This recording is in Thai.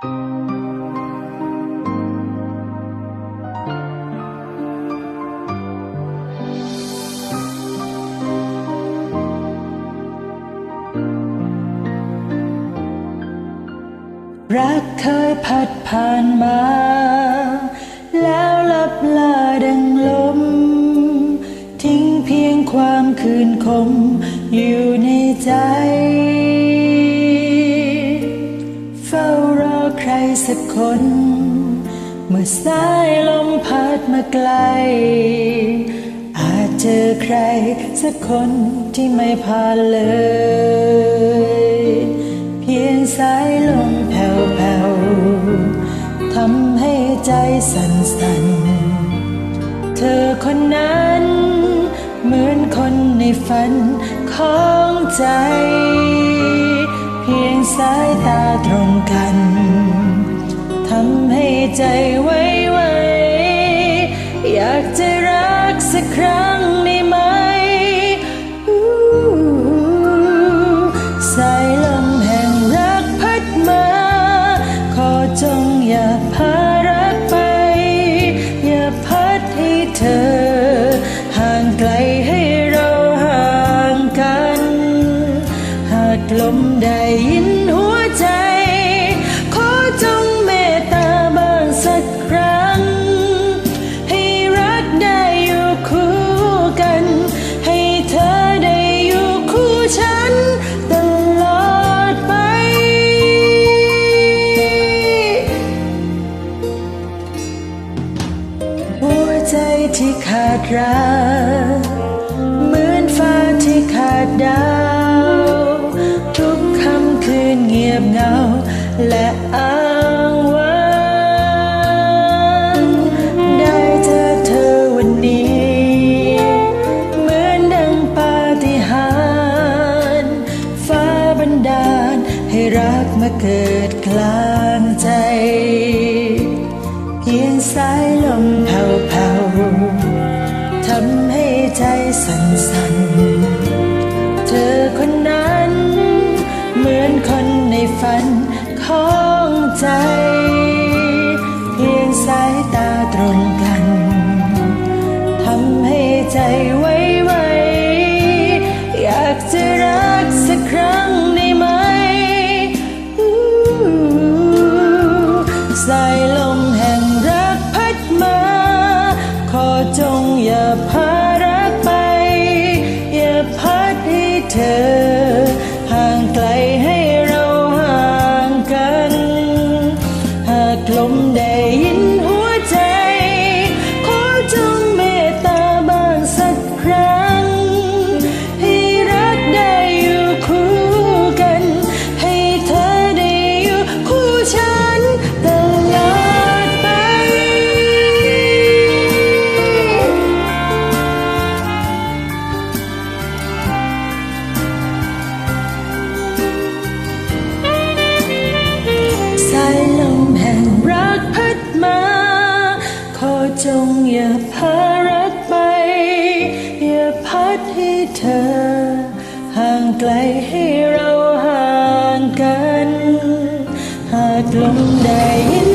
รักเคยพัดผ่านมา แล้วลับลาดังลม ทิ้งเพียงความคืนคมอยู่ในใจ คนเมื่อสายลมพัดมาไกล อาจเจอใครสักคนที่ไม่ผ่านเลย เพียงสายลมแผ่วๆทำให้ใจสั่นๆ เธอคนนั้น เหมือนคนในฝันของใจ เพียงสายตาตรงกัน ใจไว้ไวอยากจะรักสักครั้งได้ไหมสายลมแห่งรักพัดมา ขอจงอย่าพารักไป อย่าพัดให้เธอ ห่างไกลให้เราห่างกัน หากลมได้ ใจที่ขาดรักเหมือนฟ้าที่ขาดดาว ทุกคำคืนเงียบเงา และอ้างว้างได้เจอเธอวันนี้ เหมือนดังปาฏิหาริย์ฟ้าบันดาลให้รักมาเกิดกลางใจ ยงสายลมแผ่วๆทำให้ใจสั่นๆเธอคนนั้น เหมือนคนในฝันของใจ ง อย่าพารักไป อย่าพัดให้เธอ ห่างไกลให้เราห่างกัน หากลมได้